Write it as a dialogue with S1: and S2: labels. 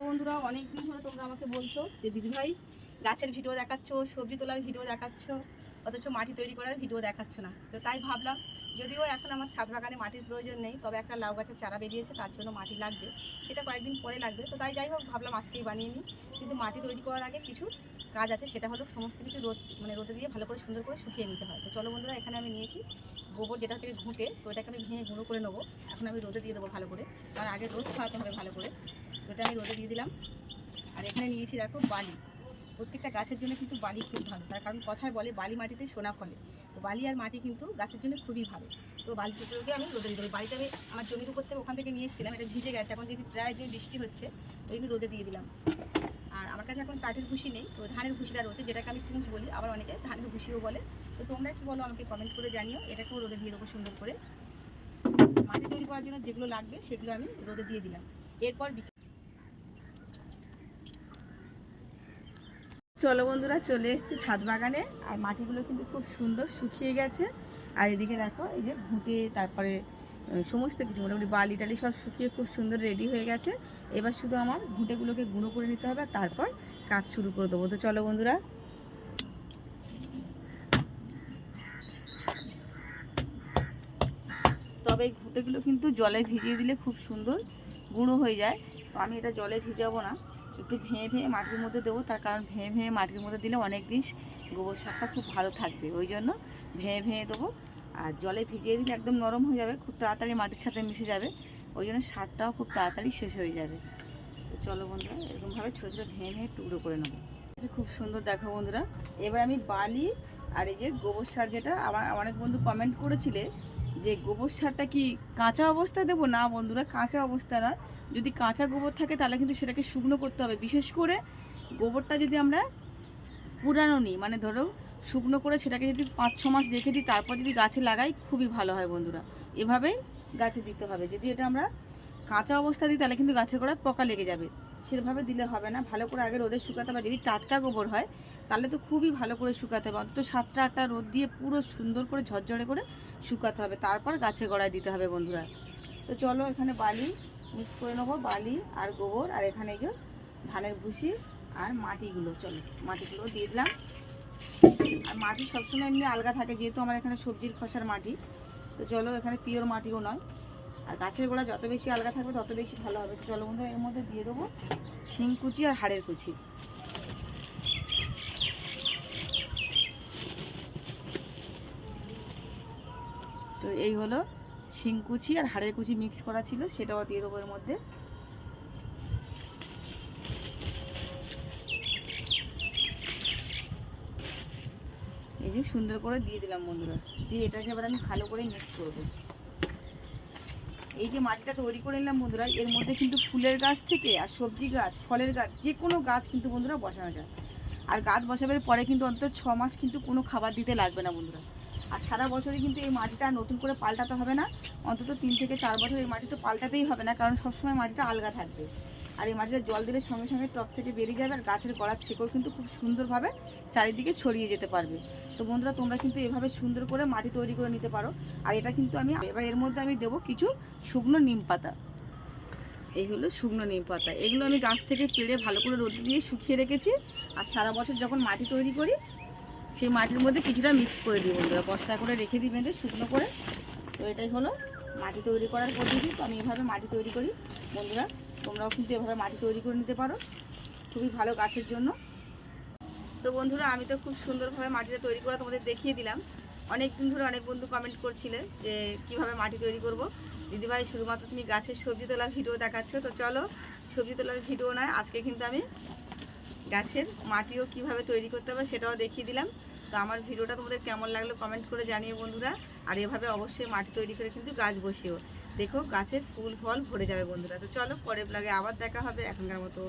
S1: বন্ধুরা অনেক দিন ধরে তোমরা আমাকে বলছো যে দিদিভাই গাছের ভিডিও দেখাচ্ছ, সবজি তোলার ভিডিও দেখাচ্ছ, অথচ মাটি তৈরি করার ভিডিও দেখাচ্ছ না। তো তাই ভাবলাম, যদিও এখন আমার ছাদ বাগানে মাটির প্রয়োজন নেই, তবে একটা লাউ গাছের চারা বেরিয়েছে, তার জন্য মাটি লাগবে। সেটা কয়েকদিন পরে লাগবে। তো তাই যাই হোক, ভাবলাম আজকেই বানিয়ে নিই। কিন্তু মাটি তৈরি করার আগে কিছু কাজ আছে, সেটা হলো সমস্ত কিছু রোদ মানে রোদে দিয়ে ভালো করে সুন্দর করে শুকিয়ে নিতে হয়। তো চলো বন্ধুরা, এখানে আমি নিয়েছি গোবর যেটা থেকে ঘুঁটে, তো এটাকে আমি ভেঙে গুঁড়ো করে নেব। এখন আমি রোদে দিয়ে দেবো ভালো করে। তার আগে রোদ খাওয়াতে হবে ভালো করে। তো এটা আমি রোদে দিয়ে দিলাম। আর এখানে নিয়েছি দেখো বালি। প্রত্যেকটা গাছের জন্য কিন্তু বালি খুব ভালো। তার কারণ কথায় বলে, বালি মাটিতে সোনা ফলে। তো বালি আর মাটি কিন্তু গাছের জন্য খুবই ভালো। তো বালিটাকে আমি রোদে দিয়ে দেবো। বাড়িতে আমি আমার জমির উপর থেকে ওখান থেকে নিয়ে এসেছিলাম। এটা ভিজে গেছে। এখন যদি প্রায় দিন বৃষ্টি হচ্ছে, ওই রোদে দিয়ে দিলাম। আর আমার কাছে এখন কাঠের ভুসি নেই, তো ধানের ভুসিটা রয়েছে যেটাকে আমি তুষ বলি, আবার অনেকে ধানের ভুসিও বলে। তো তোমরা কি বলো, আমাকে কমেন্ট করে জানিও, এটাকেও রোদে দিয়ে দেবো সুন্দর করে। মাটি তৈরি করার জন্য যেগুলো লাগবে, সেগুলো আমি রোদে দিয়ে দিলাম। এরপর চলো বন্ধুরা, চলে এসেছি ছাদ বাগানে, আর মাটিগুলো কিন্তু খুব সুন্দর শুকিয়ে গেছে। আর এদিকে দেখো, এই যে ঘুঁটে, তারপরে সমস্ত কিছু। মোটামুটি বালি টালি সব শুকিয়ে খুব সুন্দর রেডি হয়ে গেছে। এবার শুধু আমার ঘুঁটেগুলোকে গুঁড়ো করে নিতে হবে তারপর কাজ শুরু করে দেবো। তো চলো বন্ধুরা। তবে এই ঘুঁটেগুলো কিন্তু জলে ভিজিয়ে দিলে খুব সুন্দর গুঁড়ো হয়ে যায়। তো আমি এটা জলে ভিজাবো না। একটু ভেঙে ভেঙে মাটির মধ্যে দেবো। তার কারণ ভেঙে ভেঙে মাটির মধ্যে দিলে অনেক দিন গোবর সারটা খুব ভালো থাকবে। ওই জন্য ভেঙে ভেঙে দেবো। আর জলে ভিজিয়ে দিলে একদম নরম হয়ে যাবে, খুব তাড়াতাড়ি মাটির সাথে মিশে যাবে। ওই জন্য সারটাও খুব তাড়াতাড়ি শেষ হয়ে যাবে। তো চলো বন্ধুরা, এরকমভাবে ছোটো ছোটো ভেঙে ভেঙে টুকরো করে নেব। এটা খুব সুন্দর দেখো বন্ধুরা। এবার আমি বালি আর এই যে গোবর সার যেটা আমার অনেক বন্ধু কমেন্ট করেছিলে যে গোবর সারটা কি কাঁচা অবস্থায় দেবো? না বন্ধুরা, কাঁচা অবস্থা নয় যদি কাঁচা গোবর থাকে তাহলে কিন্তু সেটাকে শুকনো করতে হবে। বিশেষ করে গোবরটা যদি আমরা পুরানো নিই মানে ধরো শুকনো করে সেটাকে যদি পাঁচ, ছ মাস রেখে দিই, তারপর যদি গাছে লাগাই, খুবই ভালো হয় বন্ধুরা। এভাবেই গাছে দিতে হবে। যদি এটা আমরা কাঁচা অবস্থা দিই, তাহলে কিন্তু গাছের গোড়ায় পোকা লেগে যাবে। সেভাবে দিলে হবে না। ভালো করে আগে রোদে শুকাতে হবে। যদি টাটকা গোবর হয়, তাহলে তো খুবই ভালো করে শুকাতে হবে। অন্তত সাতটা আটটা রোদ দিয়ে পুরো সুন্দর করে ঝরঝরে করে শুকাতে হবে। তারপর গাছের গোড়ায় দিতে হবে বন্ধুরা। তো চলো এখানে বালি মিক্স করে নেব। বালি আর গোবর আর এখানে যে ধানের ভুসি আর মাটিগুলো। চলো মাটিগুলো দিয়ে দিলাম। আর মাটি সবসময় এমনি আলগা থাকে, যেহেতু আমার এখানে সবজির খসার মাটি। তো চলো, এখানে পিওর মাটিও নয়। আর গাছের গোড়া যত বেশি আলগা থাকবে, তত বেশি ভালো হবে। চলো বন্ধু এর মধ্যে দিয়ে দেবো শিং কুচি আর হাড়ের কুচি। তো এই হলো শিং কুচি আর হাড়ের কুচি মিক্স করা ছিল, সেটাও দিয়ে দেবো এর মধ্যে। যে সুন্দর করে দিয়ে দিলাম বন্ধুরা। দিয়ে এটাকে এবার আমি ভালো করে মিক্স করব। এই যে মাটিটা তৈরি করে নিলাম বন্ধুরা, এর মধ্যে কিন্তু ফুলের গাছ থেকে আর সবজি গাছ, ফলের গাছ, যে কোনো গাছ কিন্তু বন্ধুরা বসানো যায়। আর গাছ বসাবার পরে কিন্তু অন্তত ছ মাস কিন্তু কোনো খাবার দিতে লাগবে না বন্ধুরা। আর সারা বছরই কিন্তু এই মাটিটা নতুন করে পাল্টাতে হবে না। অন্তত তিন থেকে চার বছর এই মাটি তো পাল্টাতেই হবে না, কারণ সবসময় মাটিটা আলগা থাকবে। আর এই মাটিটা জল দিলে সঙ্গে সঙ্গে টপ থেকে বেরিয়ে যাবে আর গাছের গড়ার শেকড় কিন্তু খুব সুন্দরভাবে চারিদিকে ছড়িয়ে যেতে পারবে। তো বন্ধুরা, তোমরা কিন্তু এভাবে সুন্দর করে মাটি তৈরি করে নিতে পারো। আর এটা কিন্তু আমি এবার এর মধ্যে আমি দেবো কিছু শুকনো নিম পাতা। এই হলো শুকনো নিম পাতা। এগুলো আমি গাছ থেকে পেড়ে ভালো করে রোদ দিয়ে শুকিয়ে রেখেছি। আর সারা বছর যখন মাটি তৈরি করি, সেই মাটির মধ্যে কিছুটা মিক্স করে দিই বন্ধুরা। বস্তা করে রেখে দিই বেঁধে শুকনো করে। তো এটাই হলো মাটি তৈরি করার পদ্ধতি। তো আমি এভাবে মাটি তৈরি করি বন্ধুরা। তোমরাও কিন্তু এভাবে মাটি তৈরি করে নিতে পারো। খুবই ভালো গাছের জন্য। তো বন্ধুরা, আমি তো খুব সুন্দরভাবে মাটিটা তৈরি করা তোমাদের দেখিয়ে দিলাম। অনেক দিন ধরে অনেক বন্ধু কমেন্ট করছিলে যে কীভাবে মাটি তৈরি করব। দিদিভাই, শুধুমাত্র তুমি গাছের সবজি তোলা ভিডিও দেখাচ্ছ। তো চলো, সবজি তোলার ভিডিও নয়, আজকে কিন্তু আমি গাছের মাটিও কীভাবে তৈরি করতে হবে সেটাও দেখিয়ে দিলাম। তো আমার ভিডিওটা তোমাদের কেমন লাগল কমেন্ট করে জানিও বন্ধুরা। আর এভাবে অবশ্যই মাটি তৈরি করে কিন্তু গাছ বসিও। দেখো গাছের ফুল ফল ভরে যাবে বন্ধুরা। তো চলো পরে ব্লগে আবার দেখা হবে এখনকার মতো।